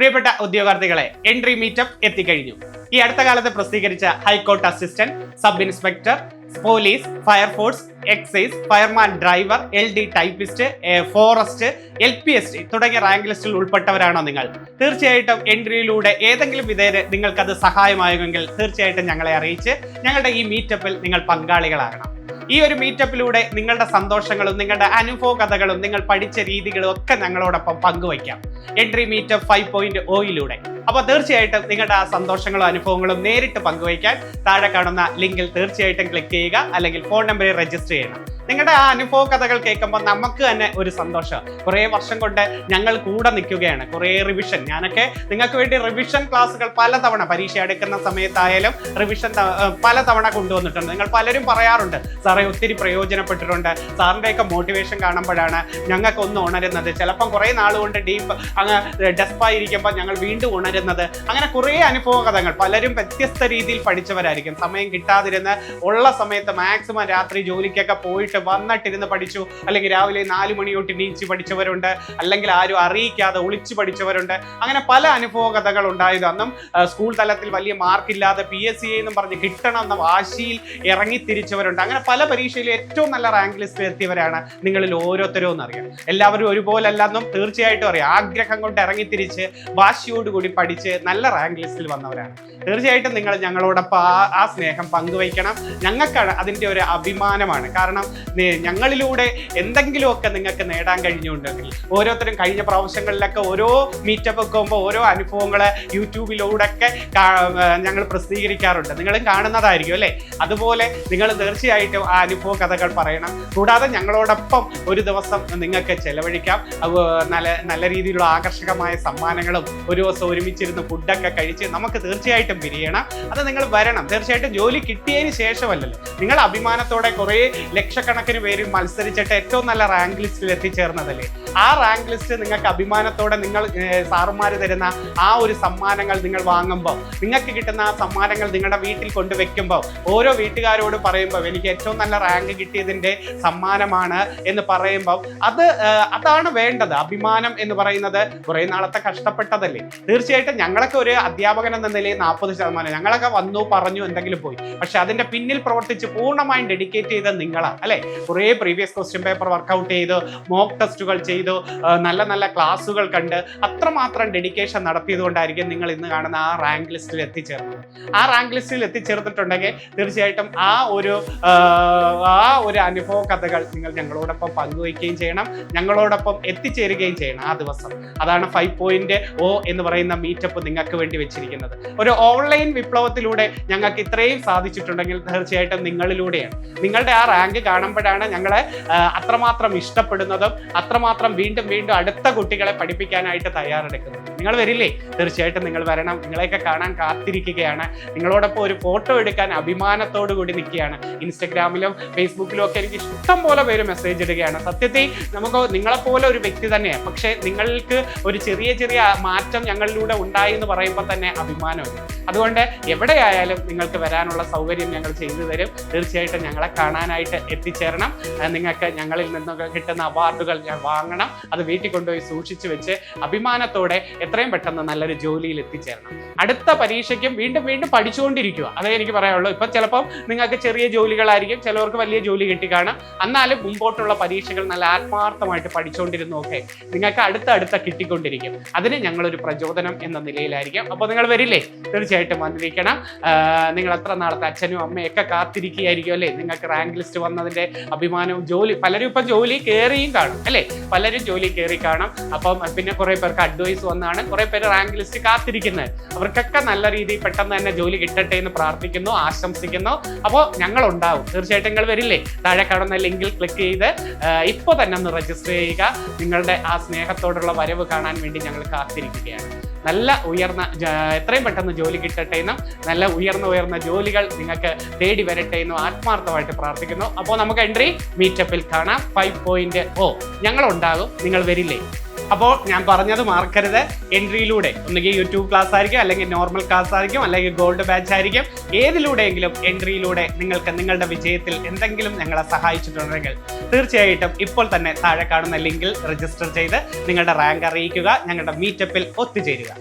പ്രിയപ്പെട്ട ഉദ്യോഗാർത്ഥികളെ entry meetup എത്തിക്കഴിഞ്ഞു. ഈ അടുത്ത കാലത്ത് പ്രസിദ്ധീകരിച്ച high court assistant sub inspector police fire force excise fireman driver L D typist forest L P S T തുടങ്ങിയ റാങ്ക് ലിസ്റ്റിൽ ഉൾപ്പെട്ടവരാണോ നിങ്ങൾ? തീർച്ചയായിട്ടും എൻട്രിയിലൂടെ ഏതെങ്കിലും വിധേയര് നിങ്ങൾക്കത് സഹായമായെങ്കിൽ തീർച്ചയായിട്ടും ഞങ്ങളെ അറിയിച്ച് ഞങ്ങളുടെ ഈ മീറ്റപ്പിൽ നിങ്ങൾ പങ്കാളികളാകണം. ഈ ഒരു മീറ്റപ്പിലൂടെ നിങ്ങളുടെ സന്തോഷങ്ങളും നിങ്ങളുടെ അനുഭവ കഥകളും നിങ്ങൾ പഠിച്ച രീതികളും ഒക്കെ ഞങ്ങളോടൊപ്പം പങ്കുവയ്ക്കാം. എൻട്രി മീറ്റപ്പ് ഫൈവ് പോയിന്റ് ഒയിലൂടെ അപ്പോൾ തീർച്ചയായിട്ടും നിങ്ങളുടെ ആ സന്തോഷങ്ങളും അനുഭവങ്ങളും നേരിട്ട് പങ്കുവയ്ക്കാൻ താഴെ കാണുന്ന ലിങ്കിൽ തീർച്ചയായിട്ടും ക്ലിക്ക് ചെയ്യുക അല്ലെങ്കിൽ ഫോൺ നമ്പറിൽ രജിസ്റ്റർ ചെയ്യണം. നിങ്ങളുടെ ആ അനുഭവ കഥകൾ കേൾക്കുമ്പോൾ നമുക്ക് തന്നെ ഒരു സന്തോഷം. കുറേ വർഷം കൊണ്ട് ഞങ്ങൾ കൂടെ നിൽക്കുകയാണ്. കുറേ റിവിഷൻ ഞാനൊക്കെ നിങ്ങൾക്ക് വേണ്ടി റിവിഷൻ ക്ലാസ്സുകൾ പലതവണ പരീക്ഷ എടുക്കുന്ന സമയത്തായാലും റിവിഷൻ പലതവണ കൊണ്ടുവന്നിട്ടുണ്ട്. നിങ്ങൾ പലരും പറയാറുണ്ട് സാറേ ഒത്തിരി പ്രയോജനപ്പെട്ടിട്ടുണ്ട്. സാറിന്റെയൊക്കെ മോട്ടിവേഷൻ കാണുമ്പോഴാണ് ഞങ്ങൾക്ക് ഒന്ന് ഉണരുന്നത്. ചിലപ്പം കുറേ നാളുകൊണ്ട് ഡീപ്പ് അങ്ങ് ഡെസ്പായിരിക്കുമ്പോൾ ഞങ്ങൾ വീണ്ടും ഉണരുന്നത്. അങ്ങനെ കുറേ അനുഭവ കഥകൾ. പലരും വ്യത്യസ്ത രീതിയിൽ പഠിച്ചവരായിരിക്കും. സമയം കിട്ടാതിരുന്ന് ഉള്ള സമയത്ത് മാക്സിമം രാത്രി ജോലിക്കൊക്കെ പോയിട്ട് വന്നിട്ടിരുന്ന് പഠിച്ചു. അല്ലെങ്കിൽ രാവിലെ നാല് മണി തൊട്ട് നീച്ച് പഠിച്ചവരുണ്ട്. അല്ലെങ്കിൽ ആരും അറിയിക്കാതെ ഒളിച്ചു പഠിച്ചവരുണ്ട്. അങ്ങനെ പല അനുഭവ കഥകൾ ഉണ്ടായത് അന്നും സ്കൂൾ തലത്തിൽ വലിയ മാർക്കില്ലാതെ പി എസ് സി എന്നും പറഞ്ഞ് കിട്ടണം എന്ന വാശിയിൽ ഇറങ്ങി തിരിച്ചവരുണ്ട്. അങ്ങനെ പല പരീക്ഷയിൽ ഏറ്റവും നല്ല റാങ്ക് ലിസ്റ്റ് എത്തിയവരാണ് നിങ്ങളിൽ ഓരോരുത്തരും എന്നറിയാം എല്ലാവരും ഒരുപോലെ അല്ലെന്നും തീർച്ചയായിട്ടും അറിയാം. ആഗ്രഹം കൊണ്ട് ഇറങ്ങി തിരിച്ച് വാശിയോടുകൂടി പഠിച്ച് നല്ല റാങ്ക് ലിസ്റ്റിൽ വന്നവരാണ്. തീർച്ചയായിട്ടും നിങ്ങൾ ഞങ്ങളോടൊപ്പം ആ സ്നേഹം പങ്കുവയ്ക്കണം. ഞങ്ങൾക്കാണ് അതിന്റെ ഒരു അഭിമാനമാണ്. കാരണം ഞങ്ങളിലൂടെ എന്തെങ്കിലുമൊക്കെ നിങ്ങൾക്ക് നേടാൻ കഴിഞ്ഞുണ്ടെങ്കിൽ ഓരോരുത്തരും കഴിഞ്ഞ പ്രാവശ്യങ്ങളിലൊക്കെ ഓരോ മീറ്റപ്പ് ഒക്കെ ആകുമ്പോൾ ഓരോ അനുഭവങ്ങൾ യൂട്യൂബിലൂടെ ഒക്കെ ഞങ്ങൾ പ്രസിദ്ധീകരിക്കാറുണ്ട്. നിങ്ങളും കാണുന്നതായിരിക്കും അല്ലേ? അതുപോലെ നിങ്ങൾ തീർച്ചയായിട്ടും ആ അനുഭവ കഥകൾ പറയണം. കൂടാതെ ഞങ്ങളോടൊപ്പം ഒരു ദിവസം നിങ്ങൾക്ക് ചെലവഴിക്കാം. നല്ല നല്ല രീതിയിലുള്ള ആകർഷകമായ സമ്മാനങ്ങളും ഒരു ദിവസം ഒരുമിച്ചിരുന്ന് ഫുഡൊക്കെ കഴിച്ച് നമുക്ക് തീർച്ചയായിട്ടും പിരിയണം. അത് നിങ്ങൾ വരണം. തീർച്ചയായിട്ടും ജോലി കിട്ടിയതിന് ശേഷമല്ലല്ലോ. നിങ്ങൾ അഭിമാനത്തോടെ കുറേ ലക്ഷക്കണക്കിന് പേര് മത്സരിച്ചിട്ട് ഏറ്റവും നല്ല റാങ്ക് ലിസ്റ്റിൽ എത്തിച്ചേർന്നതല്ലേ? ആ റാങ്ക് ലിസ്റ്റ് നിങ്ങൾക്ക് അഭിമാനത്തോടെ നിങ്ങൾ സാറുമാർ തരുന്ന ആ ഒരു സമ്മാനങ്ങൾ നിങ്ങൾ വാങ്ങുമ്പോൾ നിങ്ങൾക്ക് കിട്ടുന്ന ആ സമ്മാനങ്ങൾ നിങ്ങളുടെ വീട്ടിൽ കൊണ്ടുവെക്കുമ്പോൾ ഓരോ വീട്ടുകാരോട് പറയുമ്പോൾ എനിക്ക് ഏറ്റവും നല്ല റാങ്ക് കിട്ടിയതിന്റെ സമ്മാനമാണ് എന്ന് പറയുമ്പോൾ അത് അതാണ് വേണ്ടത്. അഭിമാനം എന്ന് പറയുന്നത് കുറേ നാളത്തെ കഷ്ടപ്പെട്ടതല്ലേ. തീർച്ചയായിട്ടും ഞങ്ങളൊക്കെ ഒരു അധ്യാപകൻ എന്ന നിലയിൽ നാൽപ്പത് ശതമാനം ഞങ്ങളൊക്കെ വന്നു പറഞ്ഞു എന്തെങ്കിലും പോയി. പക്ഷെ അതിന്റെ പിന്നിൽ പ്രവർത്തിച്ച് പൂർണമായും ഡെഡിക്കേറ്റ് ചെയ്ത നിങ്ങളാണ് അല്ലെ? കുറേ previous question paper work out ചെയ്ത് മോക്ക് ടെസ്റ്റുകൾ ചെയ്ത് നല്ല നല്ല ക്ലാസ്സുകൾ കണ്ട് അത്രമാത്രം ഡെഡിക്കേഷൻ നടത്തിയത് കൊണ്ടായിരിക്കും നിങ്ങൾ ഇന്ന് കാണുന്ന ആ റാങ്ക് ലിസ്റ്റിൽ എത്തിച്ചേർന്നത്. ആ റാങ്ക് ലിസ്റ്റിൽ എത്തിച്ചേർന്നിട്ടുണ്ടെങ്കിൽ തീർച്ചയായിട്ടും ആ ഒരു ആ, ഒരു അനുഭവ കഥകൾ നിങ്ങൾ ഞങ്ങളോടൊപ്പം പങ്കുവയ്ക്കുകയും ചെയ്യണം. ഞങ്ങളോടൊപ്പം എത്തിച്ചേരുകയും ചെയ്യണം ആ ദിവസം. അതാണ് ഫൈവ് പോയിന്റ് ഓ എന്ന് പറയുന്ന മീറ്റപ്പ് നിങ്ങൾക്ക് വേണ്ടി വെച്ചിരിക്കുന്നത്. ഒരു ഓൺലൈൻ വിപ്ലവത്തിലൂടെ ഞങ്ങൾക്ക് ഇത്രയും സാധിച്ചിട്ടുണ്ടെങ്കിൽ തീർച്ചയായിട്ടും നിങ്ങളിലൂടെയാണ്. നിങ്ങളുടെ ആ റാങ്ക് കാണുമ്പോഴാണ് ഞങ്ങളെ അത്രമാത്രം ഇഷ്ടപ്പെടുന്നതും അത്രമാത്രം വീണ്ടും വീണ്ടും അടുത്ത കുട്ടികളെ പഠിപ്പിക്കാനായിട്ട് തയ്യാറെടുക്കുന്നത്. നിങ്ങൾ വരില്ലേ? തീർച്ചയായിട്ടും നിങ്ങൾ വരണം. നിങ്ങളെയൊക്കെ കാണാൻ കാത്തിരിക്കുകയാണ്. നിങ്ങളോടൊപ്പം ഒരു ഫോട്ടോ എടുക്കാൻ അഭിമാനത്തോടു കൂടി നിൽക്കുകയാണ്. ഇൻസ്റ്റഗ്രാമിലും ഫേസ്ബുക്കിലും ഒക്കെ എനിക്ക് ഇഷ്ടം പോലെ പേര് മെസ്സേജ് ഇടുകയാണ്. സത്യത്തിൽ നമുക്ക് നിങ്ങളെപ്പോലെ ഒരു വ്യക്തി തന്നെയാണ് പക്ഷേ നിങ്ങൾക്ക് ഒരു ചെറിയ ചെറിയ മാറ്റം ഞങ്ങളിലൂടെ ഉണ്ടായി എന്ന് പറയുമ്പോൾ തന്നെ അഭിമാനമുണ്ട് അതുകൊണ്ട് എവിടെയായാലും നിങ്ങൾക്ക് വരാനുള്ള സൗകര്യം ഞങ്ങൾ ചെയ്തു തരും. തീർച്ചയായിട്ടും ഞങ്ങളെ കാണാനായിട്ട് എത്തിച്ചേരണം ആ, നിങ്ങൾക്ക് ഞങ്ങളിൽ നിന്നൊക്കെ കിട്ടുന്ന അവാർഡുകൾ ഞാൻ വാങ്ങണം. അത് വീട്ടിൽ കൊണ്ടുപോയി സൂക്ഷിച്ചു വെച്ച് അഭിമാനത്തോടെ എത്രയും പെട്ടെന്ന് നല്ലൊരു ജോലിയിൽ എത്തിച്ചേരണം. അടുത്ത പരീക്ഷയ്ക്കും വീണ്ടും വീണ്ടും പഠിച്ചുകൊണ്ടിരിക്കുക. അതേ എനിക്ക് പറയാനുള്ളൂ. ഇപ്പം ചിലപ്പം നിങ്ങൾക്ക് ചെറിയ ജോലികളായിരിക്കും. ചിലവർക്ക് വലിയ ജോലി കിട്ടിക്കാണും. എന്നാലും മുമ്പോട്ടുള്ള പരീക്ഷകൾ നല്ല ആത്മാർത്ഥമായിട്ട് പഠിച്ചുകൊണ്ടിരുന്നു ഒക്കെ നിങ്ങൾക്ക് അടുത്ത അടുത്ത കിട്ടിക്കൊണ്ടിരിക്കും. അതിന് ഞങ്ങളൊരു പ്രചോദനം എന്ന നിലയിലായിരിക്കും. അപ്പോൾ നിങ്ങൾ വരില്ലേ? തീർച്ചയായിട്ടും വന്നിരിക്കണം. നിങ്ങൾ എത്ര നാളത്തെ അച്ഛനും അമ്മയൊക്കെ കാത്തിരിക്കുകയായിരിക്കും അല്ലേ? നിങ്ങൾക്ക് റാങ്ക് ലിസ്റ്റ് വന്നതിന്റെ അഭിമാനവും ജോലി പലരും ഇപ്പം ജോലി കയറിയും കാണും അല്ലേ? പലരും ജോലി കയറി കാണും. അപ്പം പിന്നെ കുറെ പേർക്ക് അഡ്വൈസ് വന്നാണ്. കുറെ പേര് റാങ്ക് ലിസ്റ്റ് കാത്തിരിക്കുന്നത് അവർക്കൊക്കെ നല്ല രീതിയിൽ പെട്ടെന്ന് തന്നെ ജോലി കിട്ടട്ടെ എന്ന് പ്രാർത്ഥിക്കുന്നു ആശംസിക്കുന്നു. അപ്പോൾ ഞങ്ങൾ ഉണ്ടാവും തീർച്ചയായിട്ടും നിങ്ങൾ വരില്ലേ? താഴെ കാണുന്ന ലിങ്കിൽ ക്ലിക്ക് ചെയ്ത് ഇപ്പോൾ തന്നെ ഒന്ന് രജിസ്റ്റർ ചെയ്യുക. നിങ്ങളുടെ ആ സ്നേഹത്തോടുള്ള വരവ് കാണാൻ വേണ്ടി ഞങ്ങൾ കാത്തിരിക്കുകയാണ്. നല്ല ഉയർന്ന എത്രയും പെട്ടെന്ന് ജോലി കിട്ടട്ടെ എന്നും നല്ല ഉയർന്ന ഉയർന്ന ജോലികൾ നിങ്ങൾക്ക് തേടി വരട്ടെ എന്നും ആത്മാർത്ഥമായിട്ട് പ്രാർത്ഥിക്കുന്നു. അപ്പോൾ നമുക്ക് എൻട്രി മീറ്റപ്പിൽ കാണാം. Five point O. ഞങ്ങൾ ഉണ്ടാകും നിങ്ങൾ വരില്ലേ? അപ്പോൾ ഞാൻ പറഞ്ഞത് മറക്കരുത്. എൻട്രിയിലൂടെ ഒന്നുകിൽ യൂട്യൂബ് ക്ലാസ് ആയിരിക്കും അല്ലെങ്കിൽ നോർമൽ ക്ലാസ് ആയിരിക്കും അല്ലെങ്കിൽ ഗോൾഡ് ബാച്ച് ആയിരിക്കും. ഏതിലൂടെയെങ്കിലും എൻട്രിയിലൂടെ നിങ്ങൾക്ക് നിങ്ങളുടെ വിജയത്തിൽ എന്തെങ്കിലും ഞങ്ങളെ സഹായിച്ചിട്ടുണ്ടെങ്കിൽ തീർച്ചയായിട്ടും ഇപ്പോൾ തന്നെ താഴെ കാണുന്ന ലിങ്കിൽ രജിസ്റ്റർ ചെയ്ത് നിങ്ങളുടെ റാങ്ക് അറിയിക്കുക ഞങ്ങളുടെ മീറ്റപ്പിൽ ഒത്തുചേരുക.